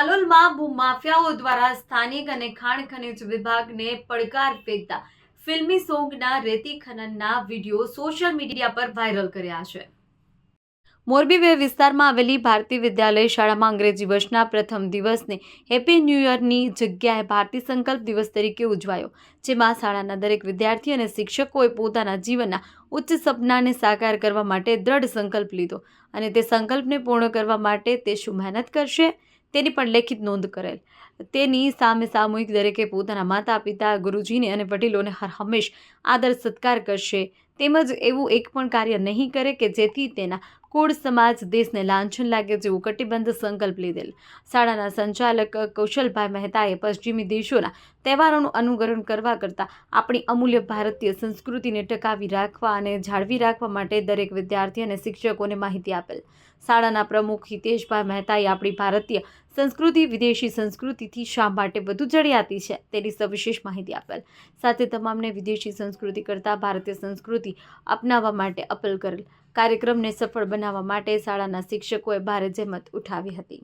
હાલોલમાં ભૂમાફિયાઓ દ્વારા સ્થાનિક અને ખાણ ખનિજ વિભાગને પડકાર ફેંકતા ફિલ્મી સોંગના રેતી ખનનના વીડિયો સોશિયલ મીડિયા પર વાયરલ કર્યા છે. મોરબી વે વિસ્તારમાં આવેલી ભારતીય વિદ્યાલય શાળામાં અંગ્રેજી વર્ષના પ્રથમ દિવસને હેપી ન્યૂ યરની જગ્યાએ ભારતીય સંકલ્પ દિવસ તરીકે ઉજવાયો, જેમાં શાળાના દરેક વિદ્યાર્થી અને શિક્ષકોએ પોતાના જીવનના ઉચ્ચ સપનાને સાકાર કરવા માટે દ્રઢ સંકલ્પ લીધો અને તે સંકલ્પને પૂર્ણ કરવા માટે તે શું મહેનત કરશે. તેની પણ લેખિત નોંધ કરેલ. તેની સામે સામૂહિક દરેકે પોતાના માતા, પિતા, ગુરુજીને અને વડીલોને હર હંમેશ આદર, સત્કાર કરશે. તેમજ એવું એક પણ કાર્ય નહીં કરે કે જેથી તેના કુળ સમાજ દેશને લાંછન લાગે જેવું કટિબદ્ધ સંકલ્પ લીધેલ. શાળાના સંચાલક કૌશલભાઈ મહેતાએ પશ્ચિમી દેશોના તહેવારોનું અનુકરણ કરવા કરતાં આપણી અમૂલ્ય ભારતીય સંસ્કૃતિને ટકાવી રાખવા અને જાળવી રાખવા માટે દરેક વિદ્યાર્થી અને શિક્ષકોને માહિતી આપેલ. શાળાના પ્રમુખ હિતેશભાઈ મહેતાએ આપણી ભારતીય સંસ્કૃતિ વિદેશી સંસ્કૃતિથી શા માટે વધુ જડિયાતી છે તેની સવિશેષ માહિતી આપેલ. સાથે તમામને વિદેશી સંસ્કૃતિ કરતાં ભારતીય સંસ્કૃતિ અપનાવવા માટે અપીલ કરેલ. કાર્યક્રમને સફળ બનાવવા માટે શાળાના શિક્ષકોએ ભારે જહેમત ઉઠાવી હતી.